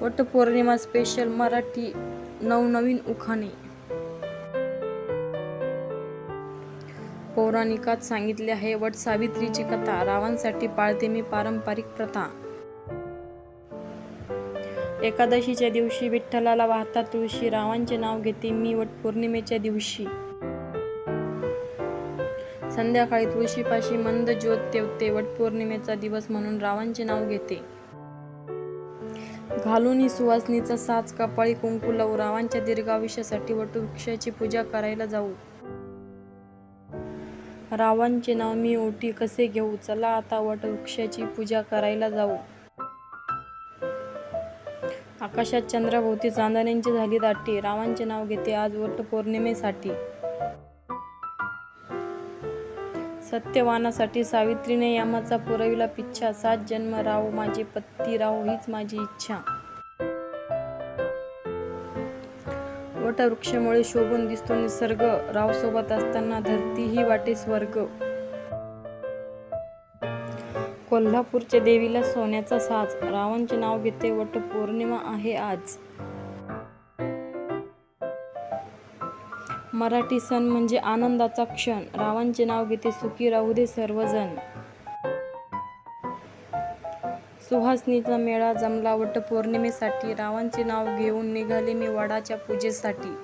Vat Purnima special Marathi नवनवीन उखाणे. पौराणिकात सांगितले आहे वट सावित्रीची कथा रावांसाठी पाळते मी पारंपरिक प्रथा. एकादशीच्या दिवशी विठ्ठलाला वाहता तुळशी रावांचे नाव घेते मी वटपौर्णिमेच्या दिवशी. संध्याकाळी तुळशीपाशी मंद ज्योत तेवते वटपौर्णिमेचा दिवस म्हणून रावांचे नाव घेते. घालून ही सुवासनीचा साच कपाळी कुंकू लावू रावांच्या दीर्घायुष्यासाठी वटवृक्षाची पूजा करायला जाऊ. रावांचे नाव मी ओटी कसे घेऊ? चला आता वटवृक्षाची पूजा करायला जाऊ. आकाशात चंद्राभोवती चांदण्यांची झाली दाटी. रावांचे नाव घेते आज वटपौर्णिमेसाठी. सत्यवानासाठी सावित्रीने यामाचा पुरविला पिच्छा सात जन्म राव माझे पत्ती राहो हीच माझी इच्छा. वटवृक्षामुळे शोभून दिसतो निसर्ग राव सोबत असताना धरती ही वाटे स्वर्ग. कोल्हापूरच्या देवीला सोन्याचा साज रावांचे नाव घेते वटपौर्णिमा आहे आज. मराठी सण म्हणजे आनंदाचा क्षण. रावांचे नाव घेते सुखी राहू दे सर्वजण. सुहासनीचा मेळा जमला वटपौर्णिमेसाठी. रावांचे नाव घेऊन निघाले मी वडाच्या पूजेसाठी.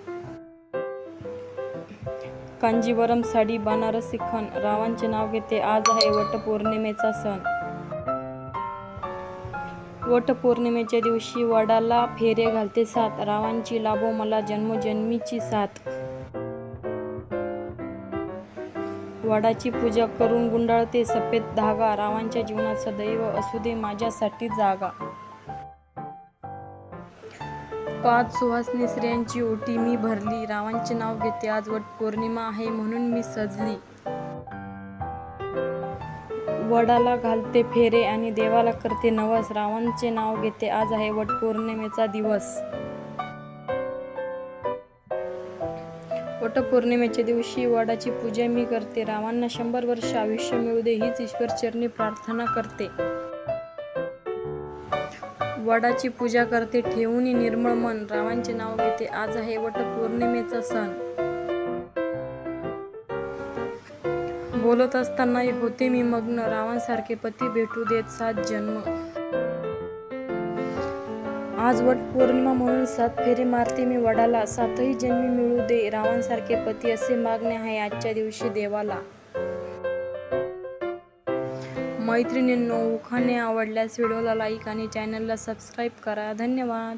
कांजीवरम साडी बनारसी खण. रावांचे नाव घेते आज आहे वटपौर्णिमेचा सण. वटपौर्णिमेच्या दिवशी वडाला फेरे घालते सात. रावांची लाभो मला जन्मोजन्मीची साथ वडाची पूजा करून गुंडाळते सफेद धागा रावांच्या जीवनात सदैव असू दे माझ्यासाठी जागा. पाच सुहासनी स्त्रियांची ओटी मी भरली रावांचे नाव घेते आज वट पौर्णिमा आहे म्हणून मी सजली. वडाला घालते फेरे आणि देवाला करते नवस रावांचे नाव घेते आज आहे वट पौर्णिमेचा दिवस. वटपौर्णिमेच्या दिवशी वडाची पूजा मी करते. रावांना शंभर वर्ष आयुष्य मिळू दे हीच ईश्वर चरणी प्रार्थना करते. वडाची पूजा करते ठेवून निर्मळ मन. रावांचे नाव घेते आज आहे वटपौर्णिमेचा सण. बोलत असताना होते मी मग्न. रावांसारखे पती भेटू देत सात जन्म. आज वट पौर्णिमा म्हणून सात फेरे मारते मी वडाला. सातही जन्मी मिळू दे रावांसारखे पती असे मागणे आहे आजच्या दिवशी देवाला. मैत्रिणींनो उखाणे आवडल्यास व्हिडिओला लाईक आणि चॅनलला सबस्क्राईब करा. धन्यवाद.